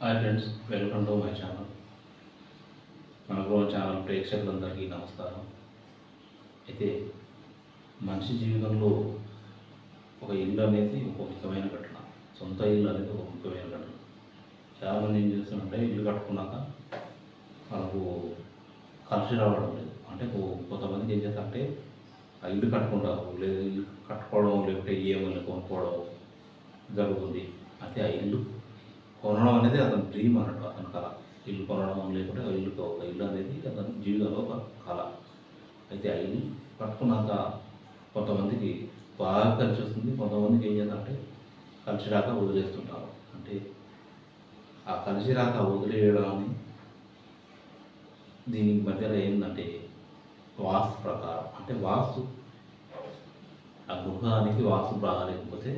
Hi friends welcome to my channel మన channel ప్రేక్షకులందరికీ నమస్కారం. అయితే మనిషి జీవితంలో ఒక ఇల్లు అనేది ఒక ముఖ్యమైన ఘటన. సొంత ఇల్లు అనేది ఒక ముఖ్యమైన ఘటన. చాలామంది ఏం చేస్తున్నారంటే ఇల్లు కట్టుకున్నాక మనకు కలిసి రావడం లేదు. అంటే కొంతమందికి ఏం చేస్తారంటే ఆ ఇల్లు కట్టుకుంటారు. లేదు ఇల్లు కట్టుకోవడం లేకపోతే ఏమైనా కొనుక్కోవడం జరుగుతుంది. అయితే ఆ ఇల్లు కొనడం అనేది అతని డ్రీమ్ అన్నట్టు అతని కళ. ఇల్లు కొనడం లేకుంటే ఆ ఇల్లు ఒక ఇల్లు అనేది అతని జీవితంలో ఒక కళ. అయితే ఆ ఇల్లు పట్టుకున్నాక కొంతమందికి బాగా కలిసి వస్తుంది. కొంతమందికి ఏం చేయాలంటే కలిసి రాక వదిలేస్తుంటారు. అంటే ఆ కలిసి రాక వదిలేయడాన్ని దీనికి మధ్యలో ఏంటంటే వాస్తు ప్రకారం అంటే వాస్తు ఆ గృహానికి వాస్తు బాగాలేకపోతే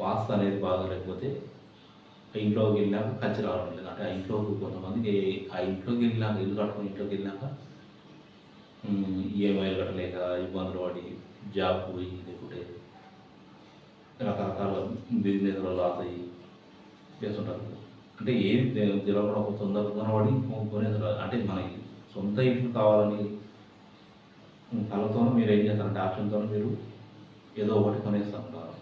వాస్తు అనేది బాగా లేకపోతే ఇంట్లోకి వెళ్ళాక ఖర్చు రావడం లేదు. అంటే ఆ ఇంట్లోకి కొంతమందికి ఆ ఇంట్లోకి వెళ్ళాక ఇల్లు కట్టుకుని ఇంట్లోకి వెళ్ళాక ఈఎంఐలు కట్టలేక ఇబ్బందులు పడి జాబ్ పోయి లేకుంటే రకరకాల బిజినెస్లో లాస్ అయ్యి చేస్తుంటారు. అంటే ఏది తెలవకుండా ఒక తొందరగా పడి కొనేది అంటే మనకి సొంత ఇల్లు కావాలని కళతో మీరు ఏం చేస్తారంటే ఆప్షన్తో మీరు ఏదో ఒకటి కొనేస్తారు ఉంటారు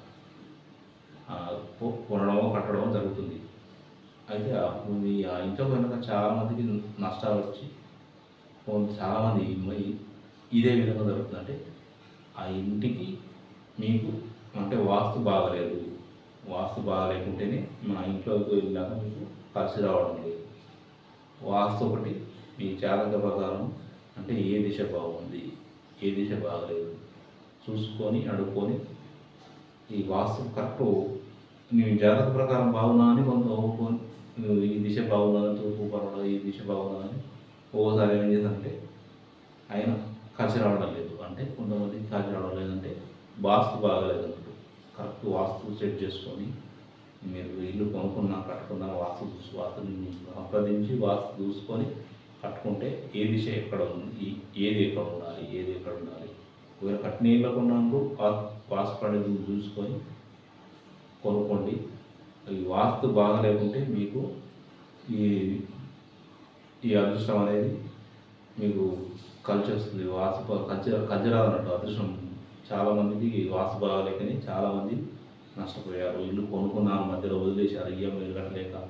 కొనడమో కట్టడమో జరుగుతుంది. అయితే అప్పుడు మీ ఆ ఇంట్లో పోయినాక చాలామందికి నష్టాలు వచ్చి చాలామంది ఇదే విధంగా జరుగుతుంది. అంటే ఆ ఇంటికి మీకు అంటే వాస్తు బాగలేదు. వాస్తు బాగలేకుంటేనే మా ఇంట్లోకి వెళ్ళాక మీకు కలిసి రావడం లేదు. వాస్తు ఒకటి మీ జాతక ప్రకారం అంటే ఏ దిశ బాగుంది ఏ దిశ బాగలేదు. చూసుకొని అడుక్కొని ఈ వాస్తు కరెక్ట్ నీ జాతక ప్రకారం బాగున్నా అని కొంత ఈ దిశ బాగున్నా తూర్పు పడవడం ఈ దిశ బాగున్నదని ఒక్కోసారి ఏం చేద్దంటే ఆయన కలిసి రావడం లేదు. అంటే కొంతమందికి కలిసి రావడం లేదంటే వాస్తు బాగలేదన్నట్టు కరెక్ట్ వాస్తు సెట్ చేసుకొని మీరు ఇల్లు కొనుక్కున్నా కట్టుకున్నా వాస్తు చూసి వాస్తుని సంప్రదించి వాస్తు చూసుకొని కట్టుకుంటే ఏ దిశ ఎక్కడ ఉంది ఏది ఎక్కడ ఉండాలి ఏది ఎక్కడ ఉండాలి ఒకవేళ కట్నీళ్ళకు ఉన్నందుకు కొన్నప్పుడు పడేది చూసుకొని కొనుక్కోండి. ఈ వాస్తు బాగా లేకుంటే మీకు ఈ ఈ అదృష్టం అనేది మీకు కలిసి వస్తుంది వాస్తు బా- కలిసి కలిసి రాదన్నట్టు అదృష్టం. చాలామందికి వాసు వాస్తు బాగాలేకని చాలామంది నష్టపోయారు. ఇల్లు కొనుక్కున్నారు మధ్యలో వదిలేశారు. ఈఎంఐలు కట్టలేక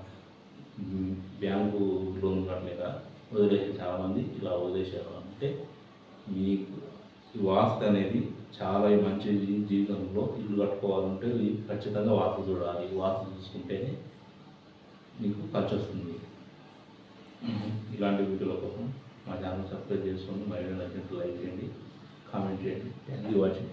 బ్యాంకు లోన్ కట్టలేక వదిలేసి చాలామంది ఇలా వదిలేశారు. అంటే మీకు ఈ వాస్తు అనేది చాలా మంచి జీవితంలో ఇల్లు కట్టుకోవాలంటే ఖచ్చితంగా వాస్తు చూడాలి. వాస్తు చూసుకుంటేనే మీకు ఖర్చు వస్తుంది. ఇలాంటి వీడియోల కోసం మా ఛానల్ సబ్స్క్రైబ్ చేసుకోండి. మా వీడియో నచ్చినట్టు లైక్ చేయండి. కామెంట్ చేయండి. Thank you watching